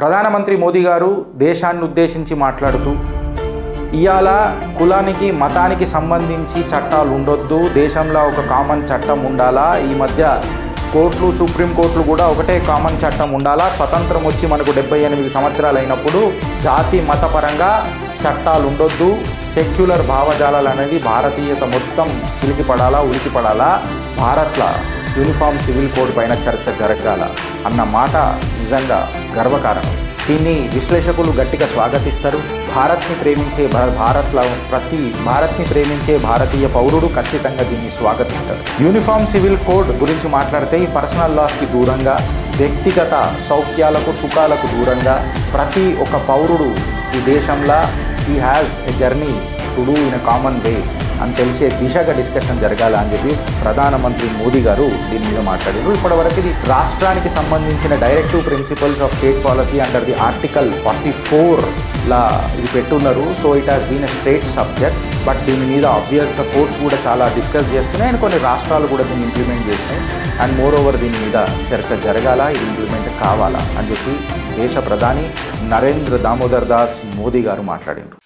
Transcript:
ప్రధానమంత్రి మోదీ గారు దేశాన్ని ఉద్దేశించి మాట్లాడుతూ ఇవాళ కులానికి మతానికి సంబంధించి చట్టాలు ఉండొద్దు దేశంలో ఒక కామన్ చట్టం ఉండాలా? ఈ మధ్య కోర్టులు సుప్రీంకోర్టులు కూడా ఒకటే కామన్ చట్టం ఉండాలా? స్వతంత్రం వచ్చి మనకు డెబ్బై ఎనిమిది సంవత్సరాలు అయినప్పుడు జాతి మతపరంగా చట్టాలు ఉండొద్దు సెక్యులర్ భావజాలాలు అనేది భారతీయత మొత్తం చిలికిపడాలా ఉలికిపడాలా? భారత్ల యూనిఫామ్ సివిల్ కోడ్ పైన చర్చ జరగాల అన్న మాట నిజంగా గర్వకారణం. దీన్ని విశ్లేషకులు గట్టిగా స్వాగతిస్తారు. భారత్ని ప్రేమించే భారత్లో ప్రతి భారత్ని ప్రేమించే భారతీయ పౌరుడు ఖచ్చితంగా దీన్ని స్వాగతిస్తారు యూనిఫామ్ సివిల్ కోడ్ గురించి మాట్లాడితే ఈ పర్సనల్ లాస్కి దూరంగా వ్యక్తిగత సౌఖ్యాలకు సుఖాలకు దూరంగా ప్రతి ఒక్క పౌరుడు ఈ దేశంలో he has a journey to do in a common way అని తెలిసే దిశగా డిస్కషన్ జరగాల అని చెప్పి ప్రధానమంత్రి మోదీ గారు దీని మీద మాట్లాడారు. ఇప్పటివరకు ఇది రాష్ట్రానికి సంబంధించిన directive principles of state policy under the article forty four లా ఇది పెట్టున్నారు. So it has been a state subject but దీని మీద ఆబ్వియస్గా కోర్ట్స్ కూడా చాలా డిస్కస్ చేస్తున్నాయి. అండ్ కొన్ని రాష్ట్రాలు కూడా దీన్ని ఇంప్లిమెంట్ చేస్తున్నాయి. అండ్ మోర్ ఓవర్ దీని మీద చర్చ జరగాల ఇది ఇంప్లిమెంట్ కావాలా అని చెప్పి దేశ ప్రధాని నరేంద్ర దామోదర్ దాస్ మోదీ గారు మాట్లాడిండ్రు